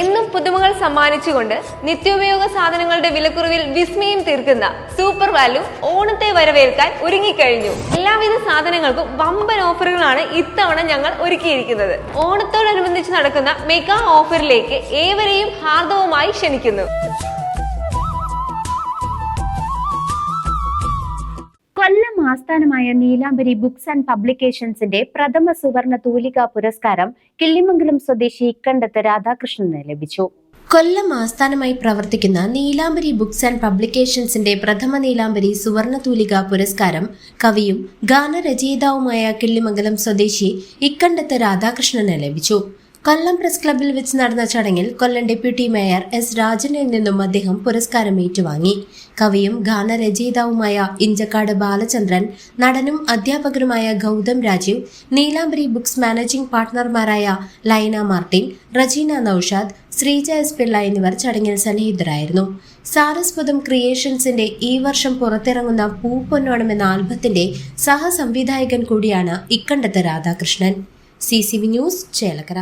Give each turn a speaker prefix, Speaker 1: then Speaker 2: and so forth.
Speaker 1: എന്നും പുതുമകൾ സമ്മാനിച്ചുകൊണ്ട് നിത്യോപയോഗ സാധനങ്ങളുടെ വിലക്കുറവിൽ വിസ്മയം തീർക്കുന്ന സൂപ്പർ വാല്യൂ ഓണത്തെ വരവേൽക്കാൻ ഒരുങ്ങിക്കഴിഞ്ഞു. എല്ലാവിധ സാധനങ്ങൾക്കും വമ്പൻ ഓഫറുകളാണ് ഇത്തവണ ഞങ്ങൾ ഒരുക്കിയിരിക്കുന്നത്. ഓണത്തോടനുബന്ധിച്ച് നടക്കുന്ന മെഗാ ഓഫറിലേക്ക് ഏവരെയും ഹാർദവമായി ക്ഷണിക്കുന്നു.
Speaker 2: ആസ്ഥാനമായ നീലാംബരി ബുക്സ് ആൻഡ് പബ്ലിക്കേഷൻസിന്റെ പ്രഥമ സുവർണ തൂലിക പുരസ്കാരം കിള്ളിമംഗലം സ്വദേശി ഇക്കണ്ടത്ത് രാധാകൃഷ്ണന് ലഭിച്ചു.
Speaker 3: കൊല്ലം ആസ്ഥാനമായി പ്രവർത്തിക്കുന്ന നീലാംബരി ബുക്സ് ആൻഡ് പബ്ലിക്കേഷൻസിന്റെ പ്രഥമ നീലാംബരി സുവർണ തൂലിക പുരസ്കാരം കവിയും ഗാനരചയിതാവുമായ കിള്ളിമംഗലം സ്വദേശി ഇക്കണ്ടത്ത് രാധാകൃഷ്ണന് ലഭിച്ചു. കൊല്ലം പ്രസ് ക്ലബ്ബിൽ വെച്ച് നടന്ന ചടങ്ങിൽ കൊല്ലം ഡെപ്യൂട്ടി മേയർ എസ് രാജനിൽ നിന്നും അദ്ദേഹം പുരസ്കാരം ഏറ്റുവാങ്ങി. കവിയും ഗാനരചയിതാവുമായ ഇഞ്ചക്കാട് ബാലചന്ദ്രൻ നടനും അധ്യാപകരുമായ ഗൗതം രാജീവ് നീലാംബരി ബുക്സ് മാനേജിംഗ് പാർട്ട്ണർമാരായ ലൈന മാർട്ടിൻ റജീന നൌഷാദ് ശ്രീജ എസ് പിള്ള എന്നിവർ ചടങ്ങിൽ സന്നിഹിതരായിരുന്നു. സാരസ്വതം ക്രിയേഷൻസിന്റെ ഈ വർഷം പുറത്തിറങ്ങുന്ന പൂപ്പൊന്നോണം എന്ന ആൽബത്തിന്റെ സഹസംവിധായകൻ കൂടിയാണ് Ikkandath Radhakrishnan. C C V News Chelakkara.